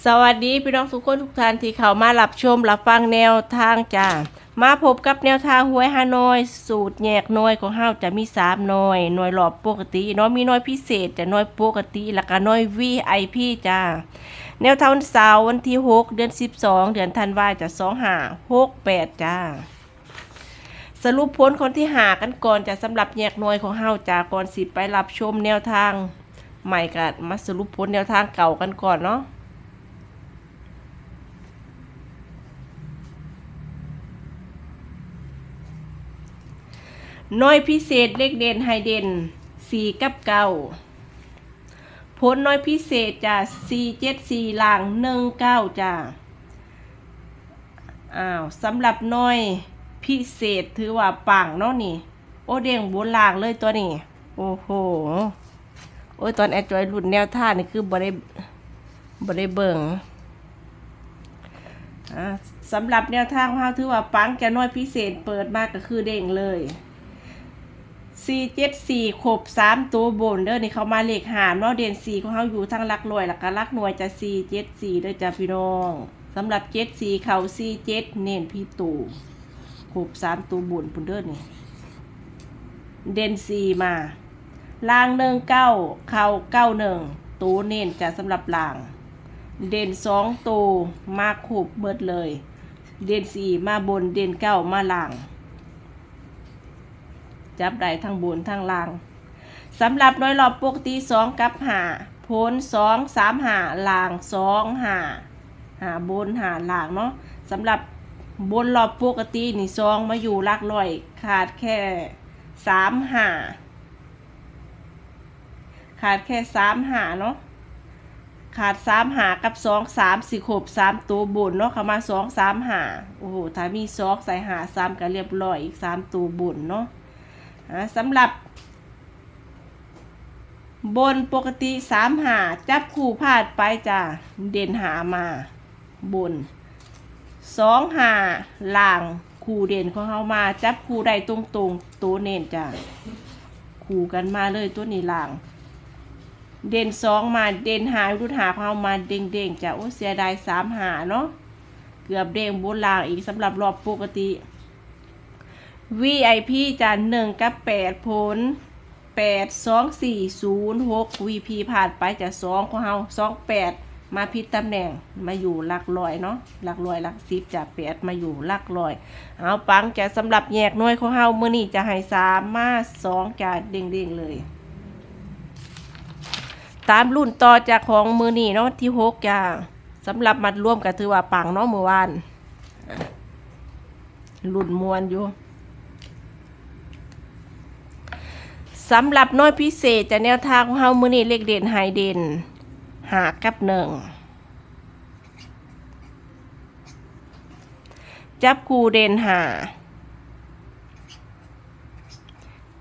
สวัสดีพี่น้องทุกคนทุกท่านที่เข้ามารับชมรับฟังแนวทางจ้ามาพบกับแนวทางหวยฮานอยสูตรแยกหน่วยของเฮาจะมี3หน่วยหน่วยหลอบปกติเนาะมีหน่วยพิเศษจะหน่วยปกติแล้วก็หน่วย VIP จ้าแนวทางวันเสาร์วันที่ 6 เดือน 12 เดือนธันวาจะ25 68จ้าสรุปผลคนที่หากันก่อนจะสำหรับแยกหน่วยของเฮาจากก่อนสิไปรับชมแนวทางใหม่กันมาสรุปผลแนวทางเก่ากันก่อนเนาะ น้อยพิเศษเลขเด่นไฮเด่นสี่กับเก้าผลน้อยพิเศษจ้ะสี่เจ็ดสี่ล่างหนึ่งเก้าจ้ะอ้าวสำหรับน้อยพิเศษถือว่าปังเนาะนี่ โอ้เด้งบนล่างเลยตัวนี้ โอ้โห โอ้ยตอนแอดจอยหลุดแนวท่านี่คือบ่ได้บ่ได้เบิงสำหรับแนวทางเราถือว่าปังแกน้อยพิเศษเปิดมากก็คือเด้งเลย สี่เจ็ดสี่ขบสามตัวบนเด้อนี่เขามาเลขหามเนาะเด่นสี่ของเขาอยู่ทั้งลักหน่วยหลักการลักหน่วยจะสี่เจ็ดสี่เด้อจ้าพี่น้องสำหรับเจ็ดสี่เขาสี่เจ็ดเน้นพี่ตู่ขบสามตัวบนปุ่นเด้อนี่เด่นสี่มาล่างหนึ่งเก้าเข่าเก้าหนึ่งตัวเน้นจะสำหรับล่าง เด่นสองตัวมาขบเบิดเลย เด่นสี่มาบนเด่นเก้ามาล่าง จับได้ทั้งบนทั้งล่างสำหรับน้อยรอบปกติสองกับหาผลสองสามหาล่างสองหาหาบนหาล่างเนาะสำหรับบนรอบปกตินี่สองมาอยู่ลักร้อยขาดแค่สามหาขาดแค่สามหาเนาะขาดสามหากับสองสามสี่ขบสามตัวบนเนาะเข้ามาสองสามหาโอ้โหถ้ามีสองใส่หาสามก็เรียบร้อยอีกสามตัวบนเนาะ สำหรับบนปกติสามหาจับคู่พาดไปจ้ะเด่นหามาบนสองหาล่างคู่เด่นของเขามาจับคู่ใดตรงตรงๆตัวเน้นจ้ะคู่กันมาเลยตัวนี้ล่าง เด่นสองมาเด่นหารุดหาของเขามาเด้งเด้งๆจ้ะโอ้เสียดายสามหาเนาะเกือบเด้งบนล่างอีกสำหรับรอบปกติ VIP จานหนึ่งกับแปดผลแปดสองสี่ศูนย์หก VP ผ่านไปจากสองของเฮาสองแปดมาผิดตำแหน่งมาอยู่หลักลอยเนาะหลักลอยหลักสิบจากแปดมาอยู่หลักลอย เอาปังจะสำหรับแยกหน่วยของเฮาเมื่อนี้จะให้สามมาสองจะเด้งๆเลย ตามรุ่นต่อจากของมือนี้เนาะที่หกจ้าสำหรับมัดร่วมก็ถือว่าปังเนาะเมื่อวานรุ่นมวนอยู่ สำหรับน้อยพิเศษจะแนวทางของเฮามือนี้เลขเด่นไฮเด่นหากับหนึ่งจับคูเด่นหา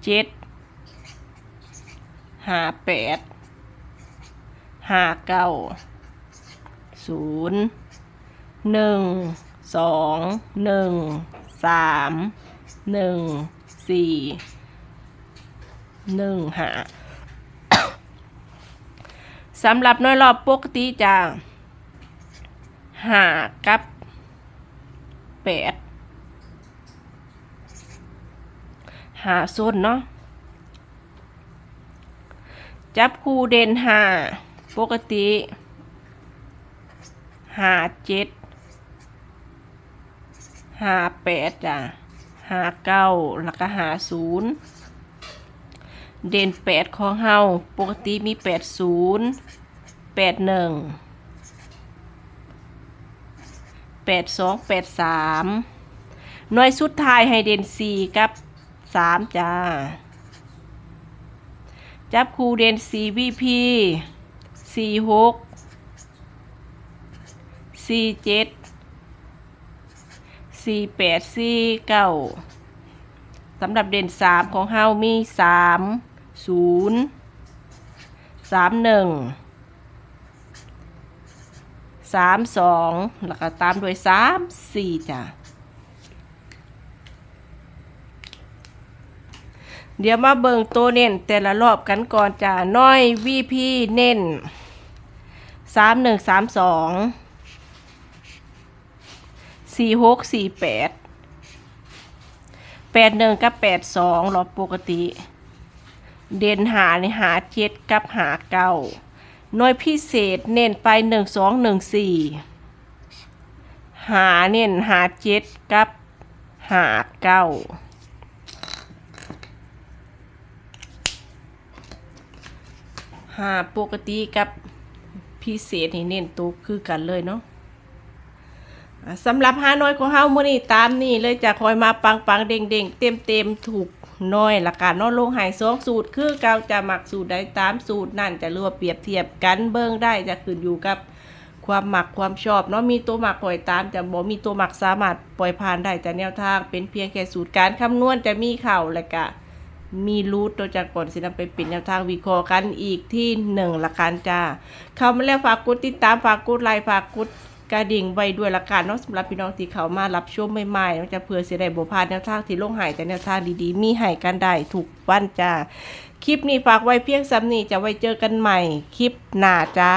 เจ็ดหาแปดหาเก้าศูนย์หนึ่งสองหนึ่งสามหนึ่งสี่ หนึ่งหาสำหรับน้อยรอบปกติจะหากับแปดหาส้นเนาะจับคู่เด่นหาปกติหาเจ็ดหาแปดจ้ะหาเก้าแล้วก็หาศูนย์ เด่นแปดของเฮาปกติมีแปดศูนย์แปดหนึ่งแปดสองแปดสามหน่วยสุดท้ายให้เด่นสี่กับสามจ้า จับคูเด่นสี่วีพีสี่หกสี่เจ็ดสี่แปดสี่เก้าสำหรับเด่นสามของเฮามีสาม ศูนย์สามหนึ่งสามสองแล้วก็ตามด้วยสามสี่จ้ะเดี๋ยวมาเบิ่งตัวเน้นแต่ละรอบกันก่อนจ้ะน้อยวีพีเน้นสามหนึ่งสามสองสี่หกสี่แปดแปดหนึ่งกับแปดสองรอบปกติ เด่นหาในหาเจ็ดกับหาเก้าหน่วยพิเศษเน้นไปหนึ่งสองหนึ่งสี่หาเน้นหาเจ็ดกับหาเก้าหาปกติกับพิเศษนี่เน้นตัวคือกันเลยเนาะสำหรับหาน้อยของเฮามื้อนี้ตามนี่เลยจะคอยมาปังปังเด้งเด้งเต็มเต็มถูก น้อยละกันเนาะลงหายสองสูตร คือเกาจะหมักสูตรใดตามสูตรนั่นจะเรียกว่าเปรียบเทียบกันเบิ่งได้จะขึ้นอยู่กับความหมักความชอบเนาะมีตัวหมักปล่อยตามจะบ่มีตัวหมักสามารถปล่อยผ่านได้แต่แนวทางเป็นเพียงแค่สูตรการคำนวณจะมีเข่าและกะมีรูทตัวจากก่อนสินำไปปิดแนวทางวิเคราะห์กันอีกที่หนึ่งละกันจ้าเข้ามาแล้วฝากกดติดตามฝากกดไลค์ฝากกด กระดิ่งไว้ด้วยละกันเนาะสำหรับพี่น้องที่เขามารับชมใหม่ๆเนาะจะเผื่อเสียได้บ่พลาดแนวทางที่ลงหายแต่แนวทางดีๆ มีหายกันได้ถูกวันจ้าคลิปนี้ฝากไว้เพียงซ้ำนีจะไว้เจอกันใหม่ คลิปหน้าจ้า